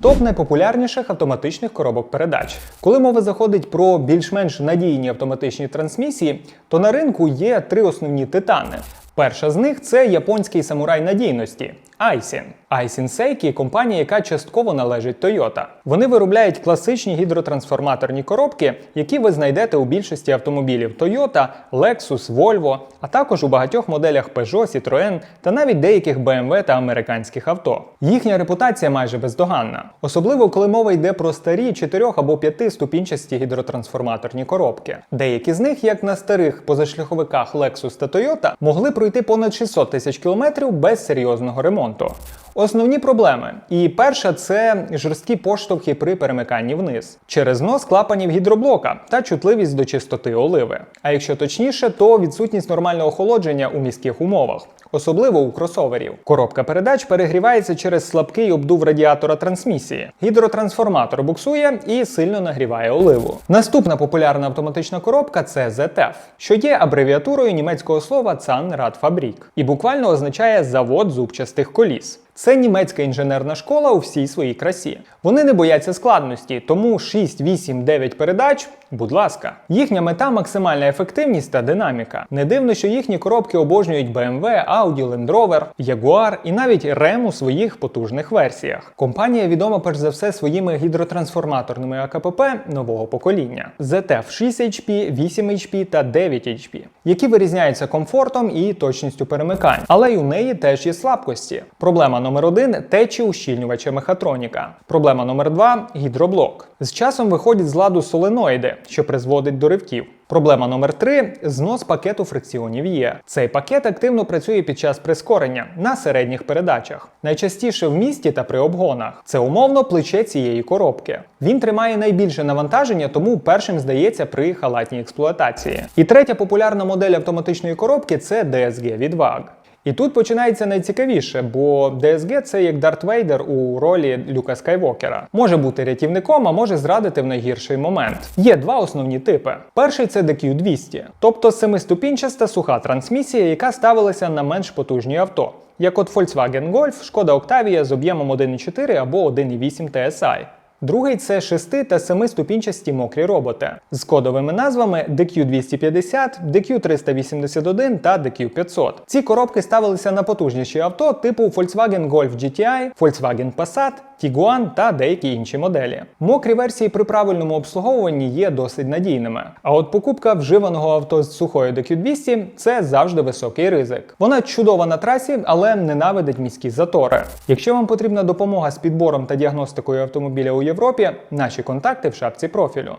Топ найпопулярніших автоматичних коробок передач. Коли мова заходить про більш-менш надійні автоматичні трансмісії, то на ринку є три основні титани. Перша з них це японський самурай надійності Aisin. Aisin Seiki – компанія, яка частково належить Toyota. Вони виробляють класичні гідротрансформаторні коробки, які ви знайдете у більшості автомобілів Toyota, Lexus, Volvo, а також у багатьох моделях Peugeot, Citroën та навіть деяких BMW та американських авто. Їхня репутація майже бездоганна, особливо коли мова йде про старі 4 або 5 ступінчасті гідротрансформаторні коробки. Деякі з них, як на старих позашляховиках Lexus та Toyota, могли пройти понад 600 тисяч кілометрів без серйозного ремонту. Основні проблеми. І перша це жорсткі поштовхи при перемиканні вниз, через нос клапанів гідроблока та чутливість до чистоти оливи. А якщо точніше, то відсутність нормального охолодження у міських умовах. Особливо у кросоверів. Коробка передач перегрівається через слабкий обдув радіатора трансмісії. Гідротрансформатор буксує і сильно нагріває оливу. Наступна популярна автоматична коробка це ZF, що є абревіатурою німецького слова Zahnradfabrik і буквально означає завод зубчастих коліс. Це німецька інженерна школа у всій своїй красі. Вони не бояться складності, тому 6, 8, 9 передач, будь ласка. Їхня мета максимальна ефективність та динаміка. Не дивно, що їхні коробки обожнюють BMW, Audi, Land Rover, Jaguar і навіть RAM у своїх потужних версіях. Компанія відома перш за все своїми гідротрансформаторними АКПП нового покоління ZF 6 HP, 8 HP та 9 HP, які вирізняються комфортом і точністю перемикань. Але й у неї теж є слабкості. Проблема номер один течі ущільнювача мехатроніка. Проблема номер два гідроблок. З часом виходять з ладу соленоїди, що призводить до ривків. Проблема номер 3 знос пакету фрикціонів є. Цей пакет активно працює під час прискорення на середніх передачах, найчастіше в місті та при обгонах. Це умовно плече цієї коробки. Він тримає найбільше навантаження, тому першим здається при халатній експлуатації. І третя популярна модель автоматичної коробки це DSG від VAG. І тут починається найцікавіше, бо DSG це як Дарт Вейдер у ролі Люка Скайвокера. Може бути рятівником, а може зрадити в найгірший момент. Є два основні типи. Перший це DQ200, тобто семиступінчаста суха трансмісія, яка ставилася на менш потужні авто. Як от Volkswagen Golf, Шкода Octavia з об'ємом 1,4 або 1,8 TSI. Другий це 6 та 7-ступінчасті мокрі роботи з кодовими назвами DQ250, DQ381 та DQ500. Ці коробки ставилися на потужніші авто типу Volkswagen Golf GTI, Volkswagen Passat, Tiguan та деякі інші моделі. Мокрі версії при правильному обслуговуванні є досить надійними. А от покупка вживаного авто з сухою DQ200 це завжди високий ризик. Вона чудова на трасі, але ненавидить міські затори. Якщо вам потрібна допомога з підбором та діагностикою автомобіля у Європі, наші контакти в шапці профілю.